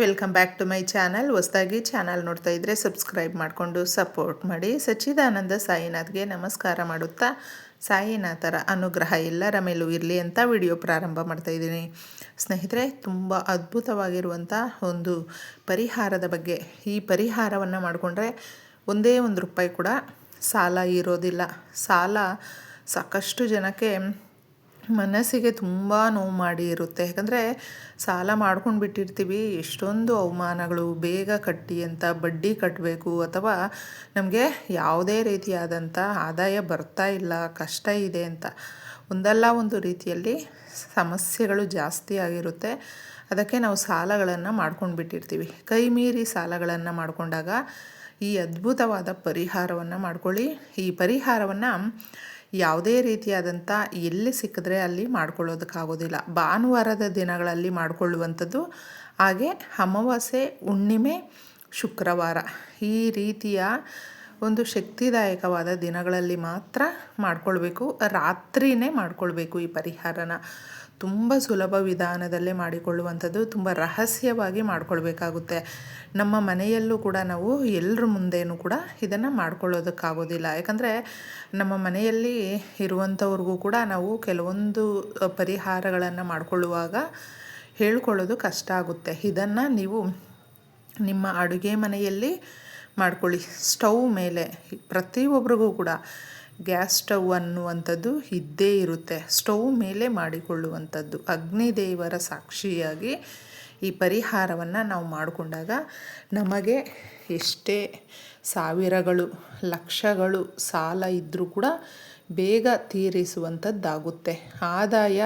Welcome back to my channel. ಹೊಸದಾಗಿ channel ನೋಡ್ತಾ ಇದ್ದರೆ ಸಬ್ಸ್ಕ್ರೈಬ್ ಮಾಡಿಕೊಂಡು ಸಪೋರ್ಟ್ ಮಾಡಿ. ಸಚ್ಚಿದಾನಂದ ಸಾಯಿನಾಥ್ಗೆ ನಮಸ್ಕಾರ ಮಾಡುತ್ತಾ ಸಾಯಿನಾಥರ ಅನುಗ್ರಹ ಎಲ್ಲರ ಮೇಲೂ ಇರಲಿ ಅಂತ ವಿಡಿಯೋ ಪ್ರಾರಂಭ ಮಾಡ್ತಾ ಇದ್ದೀನಿ. ಸ್ನೇಹಿತರೆ, ತುಂಬ ಅದ್ಭುತವಾಗಿರುವಂಥ ಒಂದು ಪರಿಹಾರದ ಬಗ್ಗೆ. ಈ ಪರಿಹಾರವನ್ನು ಮಾಡಿಕೊಂಡ್ರೆ ಒಂದೇ ಒಂದು ರೂಪಾಯಿ ಕೂಡ ಸಾಲ ಇರೋದಿಲ್ಲ. ಸಾಲ ಸಾಕಷ್ಟು ಜನಕ್ಕೆ ಮನಸ್ಸಿಗೆ ತುಂಬ ನೋವು ಮಾಡಿ ಇರುತ್ತೆ. ಯಾಕಂದರೆ ಸಾಲ ಮಾಡ್ಕೊಂಡು ಬಿಟ್ಟಿರ್ತೀವಿ. ಎಷ್ಟೊಂದು ಅವಮಾನಗಳು, ಬೇಗ ಕಟ್ಟಿ ಅಂತ ಬಡ್ಡಿ ಕಟ್ಟಬೇಕು ಅಥವಾ ನಮಗೆ ಯಾವುದೇ ರೀತಿಯಾದಂಥ ಆದಾಯ ಬರ್ತಾ ಇಲ್ಲ, ಕಷ್ಟ ಇದೆ ಅಂತ ಒಂದಲ್ಲ ಒಂದು ರೀತಿಯಲ್ಲಿ ಸಮಸ್ಯೆಗಳು ಜಾಸ್ತಿ ಆಗಿರುತ್ತೆ. ಅದಕ್ಕೆ ನಾವು ಸಾಲಗಳನ್ನು ಮಾಡ್ಕೊಂಡು ಬಿಟ್ಟಿರ್ತೀವಿ. ಕೈ ಮೀರಿ ಸಾಲಗಳನ್ನು ಮಾಡಿಕೊಂಡಾಗ ಈ ಅದ್ಭುತವಾದ ಪರಿಹಾರವನ್ನು ಮಾಡ್ಕೊಳ್ಳಿ. ಈ ಪರಿಹಾರವನ್ನು ಯಾವುದೇ ರೀತಿಯಾದಂಥ ಎಲ್ಲಿ ಸಿಕ್ಕಿದ್ರೆ ಅಲ್ಲಿ ಮಾಡ್ಕೊಳ್ಳೋದಕ್ಕಾಗೋದಿಲ್ಲ ಭಾನುವಾರದ ದಿನಗಳಲ್ಲಿ ಮಾಡಿಕೊಳ್ಳುವಂಥದ್ದು ಹಾಗೆ ಅಮಾವಾಸ್ಯೆ, ಹುಣ್ಣಿಮೆ, ಶುಕ್ರವಾರ ಈ ರೀತಿಯ ಒಂದು ಶಕ್ತಿದಾಯಕವಾದ ದಿನಗಳಲ್ಲಿ ಮಾತ್ರ ಮಾಡಿಕೊಳ್ಬೇಕು. ರಾತ್ರಿಯೇ ಮಾಡಿಕೊಳ್ಬೇಕು ಈ ಪರಿಹಾರನ. ತುಂಬ ಸುಲಭ ವಿಧಾನದಲ್ಲೇ ಮಾಡಿಕೊಳ್ಳುವಂಥದ್ದು ತುಂಬ ರಹಸ್ಯವಾಗಿ ಮಾಡಿಕೊಳ್ಬೇಕಾಗುತ್ತೆ. ನಮ್ಮ ಮನೆಯಲ್ಲೂ ಕೂಡ ನಾವು ಎಲ್ಲರ ಮುಂದೆಯೂ ಕೂಡ ಇದನ್ನು ಮಾಡ್ಕೊಳ್ಳೋದಕ್ಕಾಗೋದಿಲ್ಲ. ಯಾಕಂದರೆ ನಮ್ಮ ಮನೆಯಲ್ಲಿ ಇರುವಂಥವ್ರಿಗೂ ಕೂಡ ನಾವು ಕೆಲವೊಂದು ಪರಿಹಾರಗಳನ್ನು ಮಾಡಿಕೊಳ್ಳುವಾಗ ಹೇಳ್ಕೊಳ್ಳೋದು ಕಷ್ಟ ಆಗುತ್ತೆ. ಇದನ್ನು ನೀವು ನಿಮ್ಮ ಅಡುಗೆ ಮನೆಯಲ್ಲಿ ಮಾಡ್ಕೊಳ್ಳಿ. ಸ್ಟವ್ ಮೇಲೆ ಪ್ರತಿಯೊಬ್ಬರಿಗೂ ಕೂಡ. ಗ್ಯಾಸ್ ಸ್ಟವ್ ಅನ್ನುವಂಥದ್ದು ಇದ್ದೇ ಇರುತ್ತೆ. ಸ್ಟವ್ ಮೇಲೆ ಮಾಡಿಕೊಳ್ಳುವಂಥದ್ದು. ಅಗ್ನಿದೇವರ ಸಾಕ್ಷಿಯಾಗಿ ಈ ಪರಿಹಾರವನ್ನು ನಾವು ಮಾಡಿಕೊಂಡಾಗ ನಮಗೆ ಎಷ್ಟೇ ಸಾವಿರಗಳು, ಲಕ್ಷಗಳು ಸಾಲ ಇದ್ದರೂ ಕೂಡ ಬೇಗ ತೀರಿಸುವಂಥದ್ದಾಗುತ್ತೆ. ಆದಾಯ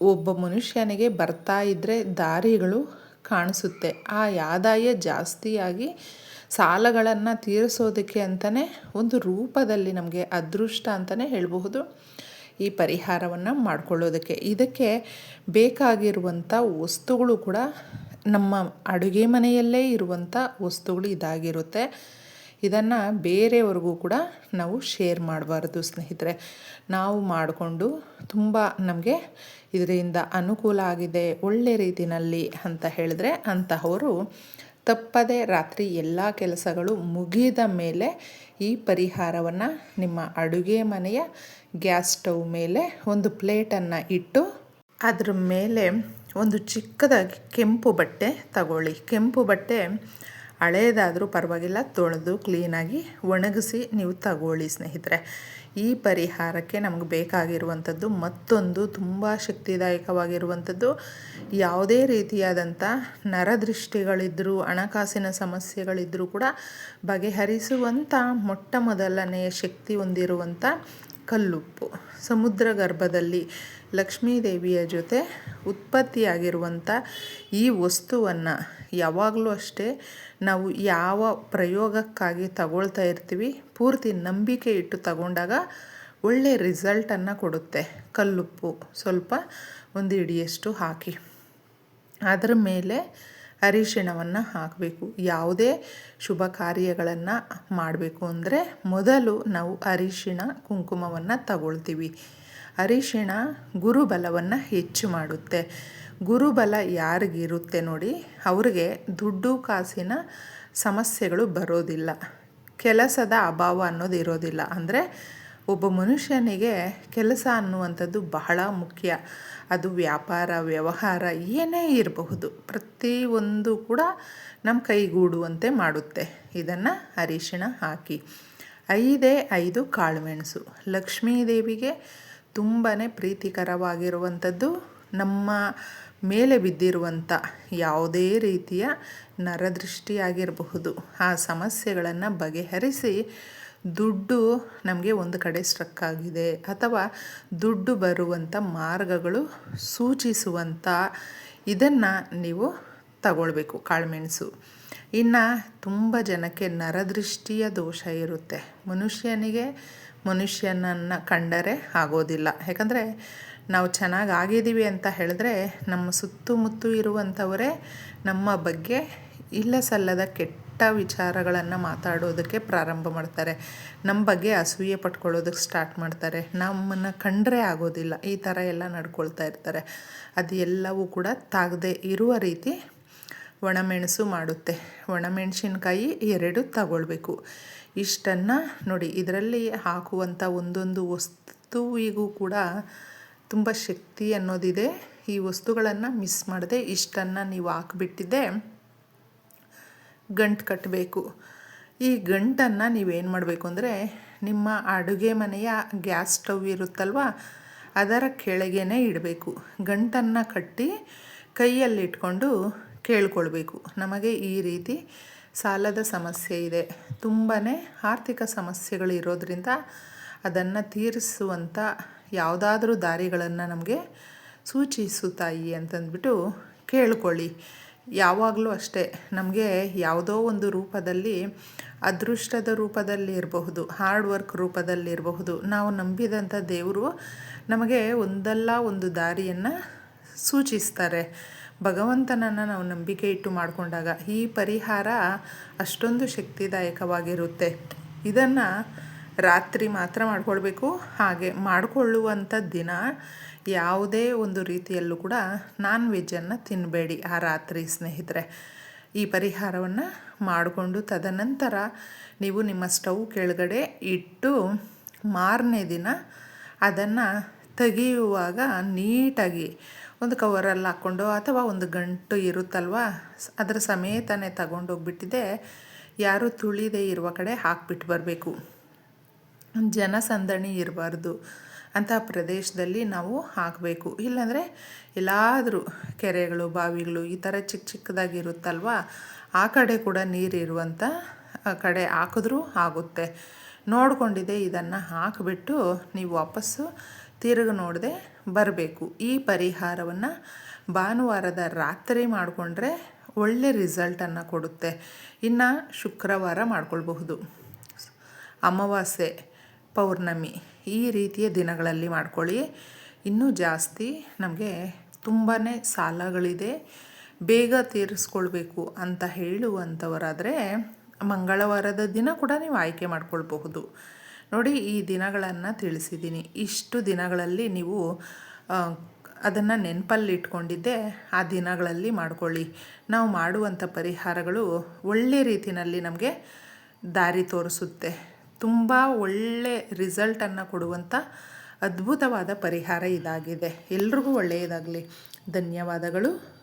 ಒಬ್ಬ ಮನುಷ್ಯನಿಗೆ ಬರ್ತಾ ಇದ್ದರೆ ದಾರಿಗಳು ಕಾಣಿಸುತ್ತೆ. ಆ ಆದಾಯ ಜಾಸ್ತಿಯಾಗಿ ಸಾಲಗಳನ್ನು ತೀರಿಸೋದಕ್ಕೆ ಅಂತಲೇ ಒಂದು ರೂಪದಲ್ಲಿ ನಮಗೆ ಅದೃಷ್ಟ ಅಂತಲೇ ಹೇಳಬಹುದು. ಈ ಪರಿಹಾರವನ್ನು ಮಾಡಿಕೊಳ್ಳೋದಕ್ಕೆ. ಇದಕ್ಕೆ ಬೇಕಾಗಿರುವಂಥ ವಸ್ತುಗಳು ಕೂಡ ನಮ್ಮ ಅಡುಗೆ ಮನೆಯಲ್ಲೇ ಇರುವಂಥ ವಸ್ತುಗಳು ಇದಾಗಿರುತ್ತೆ. ಇದನ್ನು ಬೇರೆಯವ್ರಿಗೂ ಕೂಡ ನಾವು ಶೇರ್ ಮಾಡಬಾರ್ದು ಸ್ನೇಹಿತರೆ. ನಾವು ಮಾಡಿಕೊಂಡು ತುಂಬ ನಮಗೆ ಇದರಿಂದ ಅನುಕೂಲ ಆಗಿದೆ, ಒಳ್ಳೆ ರೀತಿಯಲ್ಲಿ ಅಂತ ಹೇಳಿದ್ರೆ ಅಂತಹವರು ತಪ್ಪದೆ ರಾತ್ರಿ ಎಲ್ಲ ಕೆಲಸಗಳು ಮುಗಿದ ಮೇಲೆ ಈ ಪರಿಹಾರವನ್ನು ನಿಮ್ಮ ಅಡುಗೆ ಮನೆಯ ಗ್ಯಾಸ್ ಸ್ಟವ್ ಮೇಲೆ ಒಂದು ಪ್ಲೇಟನ್ನು ಇಟ್ಟು ಅದ್ರ ಮೇಲೆ ಒಂದು ಚಿಕ್ಕದಾಗಿ ಕೆಂಪು ಬಟ್ಟೆ ತಗೊಳ್ಳಿ. ಕೆಂಪು ಬಟ್ಟೆ ಹಳೇದಾದರೂ ಪರವಾಗಿಲ್ಲ, ತೊಳೆದು ಕ್ಲೀನಾಗಿ ಒಣಗಿಸಿ ನೀವು ತಗೊಳ್ಳಿ ಸ್ನೇಹಿತರೆ. ಈ ಪರಿಹಾರಕ್ಕೆ ನಮಗೆ ಬೇಕಾಗಿರುವಂಥದ್ದು ಮತ್ತೊಂದು ತುಂಬ ಶಕ್ತಿದಾಯಕವಾಗಿರುವಂಥದ್ದು ಯಾವುದೇ ರೀತಿಯಾದಂಥ ನರದೃಷ್ಟಿಗಳಿದ್ದರೂ ಹಣಕಾಸಿನ ಸಮಸ್ಯೆಗಳಿದ್ದರೂ ಕೂಡ ಬಗೆಹರಿಸುವಂಥ ಮೊಟ್ಟ ಮೊದಲನೆಯ ಶಕ್ತಿ ಹೊಂದಿರುವಂಥ ಕಲ್ಲುಪ್ಪು. ಸಮುದ್ರ ಗರ್ಭದಲ್ಲಿ ಲಕ್ಷ್ಮೀದೇವಿಯ ಜೊತೆ ಉತ್ಪತ್ತಿಯಾಗಿರುವಂಥ ಈ ವಸ್ತುವನ್ನು ಯಾವಾಗಲೂ ಅಷ್ಟೇ ನಾವು ಯಾವ ಪ್ರಯೋಗಕ್ಕಾಗಿ ತಗೊಳ್ತಾ ಇರ್ತೀವಿ, ಪೂರ್ತಿ ನಂಬಿಕೆ ಇಟ್ಟು ತಗೊಂಡಾಗ ಒಳ್ಳೆ ರಿಸಲ್ಟನ್ನು ಕೊಡುತ್ತೆ ಕಲ್ಲುಪ್ಪು. ಸ್ವಲ್ಪ ಒಂದು ಹಿಡಿಯಷ್ಟು ಹಾಕಿ. ಅದರ ಮೇಲೆ ಅರಿಶಿಣವನ್ನು ಹಾಕಬೇಕು. ಯಾವುದೇ ಶುಭ ಕಾರ್ಯಗಳನ್ನು ಮಾಡಬೇಕು ಅಂದರೆ ಮೊದಲು ನಾವು ಅರಿಶಿಣ ಕುಂಕುಮವನ್ನು ತಗೊಳ್ತೀವಿ. ಅರಿಶಿಣ ಗುರುಬಲವನ್ನು ಹೆಚ್ಚು ಮಾಡುತ್ತೆ. ಗುರುಬಲ ಯಾರಿಗಿರುತ್ತೆ ನೋಡಿ, ಅವ್ರಿಗೆ ದುಡ್ಡು ಕಾಸಿನ ಸಮಸ್ಯೆಗಳು ಬರೋದಿಲ್ಲ. ಕೆಲಸದ ಅಭಾವ ಅನ್ನೋದು ಇರೋದಿಲ್ಲ. ಅಂದರೆ ಒಬ್ಬ ಮನುಷ್ಯನಿಗೆ ಕೆಲಸ ಅನ್ನುವಂಥದ್ದು ಬಹಳ ಮುಖ್ಯ. ಅದು ವ್ಯಾಪಾರ, ವ್ಯವಹಾರ ಏನೇ ಇರಬಹುದು. ಪ್ರತಿಯೊಂದು ಕೂಡ ನಮ್ಮ ಕೈಗೂಡುವಂತೆ ಮಾಡುತ್ತೆ. ಇದನ್ನು ಅರಿಶಿಣ ಹಾಕಿ. ಐದೇ ಐದು ಕಾಳುಮೆಣಸು. ಲಕ್ಷ್ಮೀದೇವಿಗೆ ತುಂಬಾ ಪ್ರೀತಿಕರವಾಗಿರುವಂಥದ್ದು ನಮ್ಮ ಮೇಲೆ ಬಿದ್ದಿರುವಂಥ ಯಾವುದೇ ರೀತಿಯ ನರದೃಷ್ಟಿಯಾಗಿರಬಹುದು. ಆ ಸಮಸ್ಯೆಗಳನ್ನು ಬಗೆಹರಿಸಿ ದುಡ್ಡು ನಮಗೆ ಒಂದು ಕಡೆ ಸ್ಟ್ರಕ್ ಆಗಿದೆ. ಅಥವಾ ದುಡ್ಡು ಬರುವಂಥ ಮಾರ್ಗಗಳು ಸೂಚಿಸುವಂಥ ಇದನ್ನು ನೀವು ತಗೊಳ್ಬೇಕು ಕಾಳುಮೆಣಸು. ಇನ್ನು ತುಂಬ ಜನಕ್ಕೆ ನರದೃಷ್ಟಿಯ ದೋಷ ಇರುತ್ತೆ. ಮನುಷ್ಯನಿಗೆ ಮನುಷ್ಯನನ್ನು ಕಂಡರೆ ಆಗೋದಿಲ್ಲ. ಯಾಕಂದರೆ ನಾವು ಚೆನ್ನಾಗಿ ಆಗಿದ್ದೀವಿ ಅಂತ ಹೇಳಿದ್ರೆ ನಮ್ಮ ಸುತ್ತಮುತ್ತು ಇರುವಂಥವರೇ ನಮ್ಮ ಬಗ್ಗೆ ಇಲ್ಲ ಸಲ್ಲದ ಕೆಟ್ಟ ವಿಚಾರಗಳನ್ನು ಮಾತಾಡೋದಕ್ಕೆ ಪ್ರಾರಂಭ ಮಾಡ್ತಾರೆ. ನಮ್ಮ ಬಗ್ಗೆ ಅಸೂಯೆ ಪಟ್ಕೊಳ್ಳೋದಕ್ಕೆ ಸ್ಟಾರ್ಟ್ ಮಾಡ್ತಾರೆ. ನಮ್ಮನ್ನು ಕಂಡ್ರೆ ಆಗೋದಿಲ್ಲ. ಈ ಥರ ಎಲ್ಲ ನಡ್ಕೊಳ್ತಾ ಇರ್ತಾರೆ. ಅದು ಎಲ್ಲವೂ ಕೂಡ ತಾಗದೆ ಇರುವ ರೀತಿ ಒಣಮೆಣಸು ಮಾಡುತ್ತೆ. ಒಣಮೆಣಸಿನ್ಕಾಯಿ ಎರಡು ತಗೊಳ್ಬೇಕು. ಇಷ್ಟನ್ನು ನೋಡಿ, ಇದರಲ್ಲಿ ಹಾಕುವಂಥ ಒಂದೊಂದು ವಸ್ತುವಿಗೂ ಕೂಡ ತುಂಬ ಶಕ್ತಿ ಅನ್ನೋದಿದೆ. ಈ ವಸ್ತುಗಳನ್ನು ಮಿಸ್ ಮಾಡದೆ ಇಷ್ಟನ್ನು ನೀವು ಹಾಕ್ಬಿಟ್ಟಿದ್ದೆ. ಗಂಟು ಕಟ್ಟಬೇಕು ಈ ಗಂಟನ್ನು ನೀವೇನು ಮಾಡಬೇಕು ಅಂದರೆ ನಿಮ್ಮ ಅಡುಗೆ ಮನೆಯ ಗ್ಯಾಸ್ ಸ್ಟವ್ ಇರುತ್ತಲ್ವ, ಅದರ ಕೆಳಗೇನೆ ಇಡಬೇಕು. ಗಂಟನ್ನು ಕಟ್ಟಿ ಕೈಯಲ್ಲಿ ಇಟ್ಕೊಂಡು ಕೇಳ್ಕೊಳ್ಬೇಕು. ನಮಗೆ ಈ ರೀತಿ ಸಾಲದ ಸಮಸ್ಯೆ ಇದೆ. ತುಂಬಾ ಆರ್ಥಿಕ ಸಮಸ್ಯೆಗಳು ಇರೋದ್ರಿಂದ ಅದನ್ನು ತೀರಿಸುವಂಥ ಯಾವುದಾದ್ರೂ ದಾರಿಗಳನ್ನು ನಮಗೆ ಸೂಚಿಸುತ್ತಾಯಿ ಅಂತಂದ್ಬಿಟ್ಟು ಕೇಳ್ಕೊಳ್ಳಿ. ಯಾವಾಗಲೂ ಅಷ್ಟೇ. ನಮಗೆ ಯಾವುದೋ ಒಂದು ರೂಪದಲ್ಲಿ, ಅದೃಷ್ಟದ ರೂಪದಲ್ಲಿ ಇರಬಹುದು ಹಾರ್ಡ್ ವರ್ಕ್ ರೂಪದಲ್ಲಿರಬಹುದು. ನಾವು ನಂಬಿದಂಥ ದೇವರು ನಮಗೆ ಒಂದಲ್ಲ ಒಂದು ದಾರಿಯನ್ನು ಸೂಚಿಸ್ತಾರೆ. ಭಗವಂತನನ್ನು ನಾವು ನಂಬಿಕೆ ಇಟ್ಟು ಮಾಡಿಕೊಂಡಾಗ ಈ ಪರಿಹಾರ ಅಷ್ಟೊಂದು ಶಕ್ತಿದಾಯಕವಾಗಿರುತ್ತೆ. ಇದನ್ನು ರಾತ್ರಿ ಮಾತ್ರ ಮಾಡಿಕೊಳ್ಬೇಕು. ಹಾಗೆ ಮಾಡಿಕೊಳ್ಳುವಂಥ ದಿನ ಯಾವುದೇ ಒಂದು ರೀತಿಯಲ್ಲೂ ಕೂಡ ನಾನ್ ವೆಜ್ಜನ್ನು ತಿನ್ನಬೇಡಿ ಆ ರಾತ್ರಿ ಸ್ನೇಹಿತರೆ. ಈ ಪರಿಹಾರವನ್ನು ಮಾಡಿಕೊಂಡು ತದನಂತರ ನೀವು ನಿಮ್ಮ ಸ್ಟವ್ ಕೆಳಗಡೆ ಇಟ್ಟು ಮಾರನೇ ದಿನ ಅದನ್ನು ತೆಗೆಯುವಾಗ ನೀಟಾಗಿ ಒಂದು ಕವರಲ್ಲಿ ಹಾಕ್ಕೊಂಡು ಅಥವಾ ಒಂದು ಗಂಟು ಇರುತ್ತಲ್ವ, ಅದರ ಸಮೇತನೇ ತಗೊಂಡೋಗ್ಬಿಟ್ಟಿದೆ ಯಾರು ತುಳಿದೇ ಇರುವ ಕಡೆ ಹಾಕ್ಬಿಟ್ಟು ಬರಬೇಕು. ಜನಸಂದಣಿ ಇರಬಾರ್ದು. ಅಂಥ ಪ್ರದೇಶದಲ್ಲಿ ನಾವು ಹಾಕಬೇಕು. ಇಲ್ಲಾಂದರೆ ಎಲ್ಲಾದರೂ ಕೆರೆಗಳು, ಬಾವಿಗಳು ಈ ಥರ ಚಿಕ್ಕ ಚಿಕ್ಕದಾಗಿರುತ್ತಲ್ವ, ಆ ಕಡೆ ಕೂಡ ನೀರಿರುವಂಥ ಕಡೆ ಹಾಕಿದ್ರೂ ಆಗುತ್ತೆ. ನೋಡಿಕೊಂಡಿದೆ ಇದನ್ನು ಹಾಕಿಬಿಟ್ಟು ನೀವು ವಾಪಸ್ಸು ತಿರುಗಿ ನೋಡದೆ ಬರಬೇಕು. ಈ ಪರಿಹಾರವನ್ನು ಭಾನುವಾರದ ರಾತ್ರಿ ಮಾಡಿಕೊಂಡ್ರೆ ಒಳ್ಳೆ ರಿಸಲ್ಟನ್ನು ಕೊಡುತ್ತೆ. ಇನ್ನು ಶುಕ್ರವಾರ ಮಾಡ್ಕೊಳ್ಬಹುದು. ಅಮಾವಾಸ್ಯೆ. ಪೌರ್ಣಮಿ. ಈ ರೀತಿಯ ದಿನಗಳಲ್ಲಿ ಮಾಡ್ಕೊಳ್ಳಿ. ಇನ್ನೂ ಜಾಸ್ತಿ ನಮಗೆ ತುಂಬಾ ಸಾಲಗಳಿದೆ. ಬೇಗ ತೀರಿಸ್ಕೊಳ್ಬೇಕು ಅಂತ ಹೇಳುವಂಥವರಾದರೆ ಮಂಗಳವಾರದ ದಿನ ಕೂಡ ನೀವು ಆಯ್ಕೆ ಮಾಡ್ಕೊಳ್ಬಹುದು. ನೋಡಿ, ಈ ದಿನಗಳನ್ನು ತಿಳಿಸಿದ್ದೀನಿ. ಇಷ್ಟು ದಿನಗಳಲ್ಲಿ ನೀವು ಅದನ್ನು ನೆನಪಲ್ಲಿ ಇಟ್ಕೊಂಡಿದ್ದೆ ಆ ದಿನಗಳಲ್ಲಿ ಮಾಡ್ಕೊಳ್ಳಿ. ನಾವು ಮಾಡುವಂಥ ಪರಿಹಾರಗಳು ಒಳ್ಳೆ ರೀತಿಯಲ್ಲಿ ನಮಗೆ ದಾರಿ ತೋರಿಸುತ್ತೆ. ತುಂಬ ಒಳ್ಳೆ ರಿಸಲ್ಟನ್ನು ಕೊಡುವಂಥ ಅದ್ಭುತವಾದ ಪರಿಹಾರ ಇದಾಗಿದೆ. ಎಲ್ರಿಗೂ ಒಳ್ಳೆಯದಾಗಲಿ. ಧನ್ಯವಾದಗಳು.